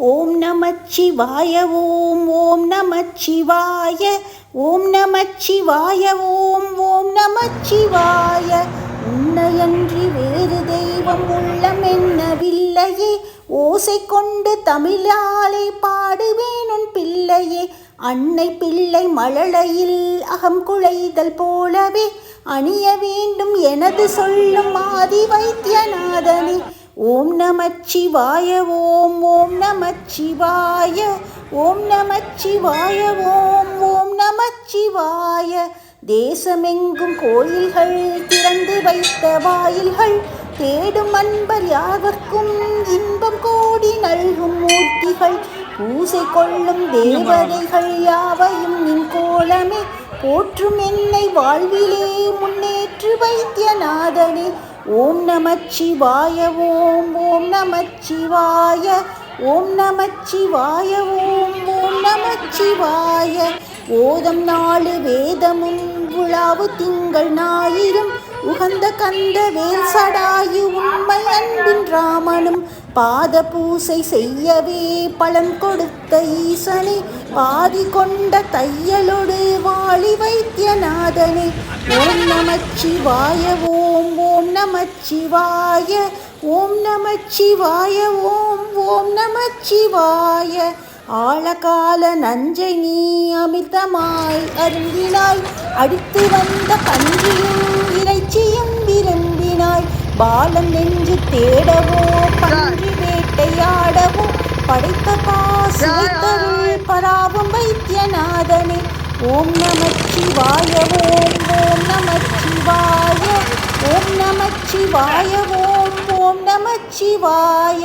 ஓம் நமச்சிவாய ஓம் ஓம் நமச்சிவாய ஓம் நமச்சிவாய ஓம் ஓம் நமச்சிவாய. உன்னையன்றி வேறு தெய்வம் உள்ளம் என்னவில்லையே. ஓசை கொண்டு தமிழாலே பாடுவேன் உன் பிள்ளையே. அன்னை பிள்ளை மழலையில் அகம் குழைதல் போலவே அணிய வேண்டும் எனது சொல்லும் ஆதி வைத்தியநாதனே ஓம் நமச்சிவாய ஓம் ஓம் நமச்சிவாய ஓம் நமச்சிவாய ஓம் ஓம் நமச்சிவாய. தேசமெங்கும் கோயில்கள் திறந்து வைத்த வாயில்கள் தேடும் அன்பர் யாவர்க்கும் இன்பம் கோடி நல்கும் மூர்த்திகள். பூசை கொள்ளும் தேவதைகள் யாவையும் நின் கோலமே. போற்றும் என்னை வாழ்விலே வைத்தியநாதனே ஓம் நமச்சிவாய ஓம் ஓம் நமச்சிவாய ஓம் நமச்சிவாய ஓம் ஓம் நமச்சிவாய. ஓதம் நாலு வேதமும் உலாவு திங்கள் ஞாயிறும் உகந்த கந்த வேல் சடாயு உண்மை அன்பின் ராமனும் பாத பூசை செய்யவே பழம் கொடுத்த ஈசனே பாதி கொண்ட தையலொடு வாழி வைத்தியநாதனே. ஓம் நமச்சிவாய ஓம் ஓம் நமச்சிவாய ஓம் நமச்சிவாய ஓம் ஓம் நமச்சிவாய. ஆழகால நஞ்சை நீ அமிர்தமாய் அருந்தினாய். அடித்து வந்த பன்றியும் பாலன் நெஞ்சு தேடவோ பன்றி வேட்டையாடவோ படைத்த பாசுத்தருள் பராபம் வைத்தியநாதனே. ஓம் நமச்சிவாய ஓம் ஓம் நமச்சிவாய ஓம் நமச்சிவாய ஓம் ஓம் நமச்சிவாய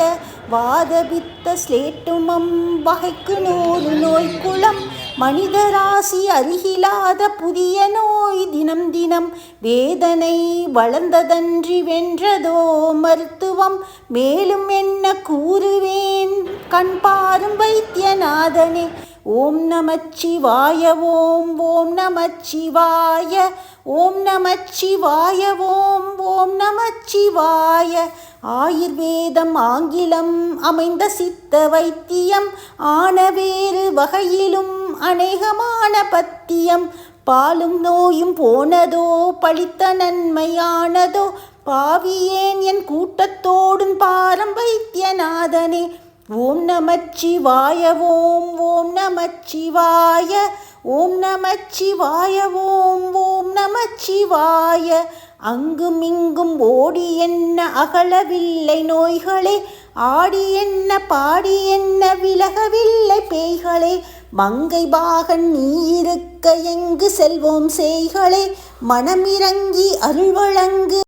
வாதபித்த ஸ்லேட்டுமம் வகைக்கு நூறு நோய்க்குளம் மனிதராசி அருகிலாத புதிய நோய் தினம் தினம் வேதனை வளர்ந்ததன்றி வென்றதோ மருத்துவம் மேலும் என்ன கூறுவேன்? கண் பாரும் வைத்தியநாதனே ஓம் நமச்சிவாய ஓம் ஓம் நமச்சிவாய ஓம் நமச்சிவாய ஓம் ஓம் நமச்சிவாய. ஆயுர்வேதம் ஆங்கிலம் அமைந்த சித்த வைத்தியம் ஆன வேறு வகையிலும் அநேகமான பத்தியம். பாலும் நோயும் போனதோ பழித்த நன்மையானதோ பாவியேன் என் கூட்டத்தோடும் பாரம் வைத்தியநாதனே. ஓம் நமச்சிவாய ஓம் ஓம் நமச்சிவாய ஓம் நமச்சிவாய ஓம் ஓம் நமச்சிவாய. அங்கும் இங்கும் ஓடி என்ன அகலவில்லை நோய்களே ஆடி என்ன பாடி என்ன விலகவில்லை பேய்களே. மங்கை பாகன் நீ இருக்க எங்கு செல்வோம் செய்களே. மனமிறங்கி அருள்வழங்கு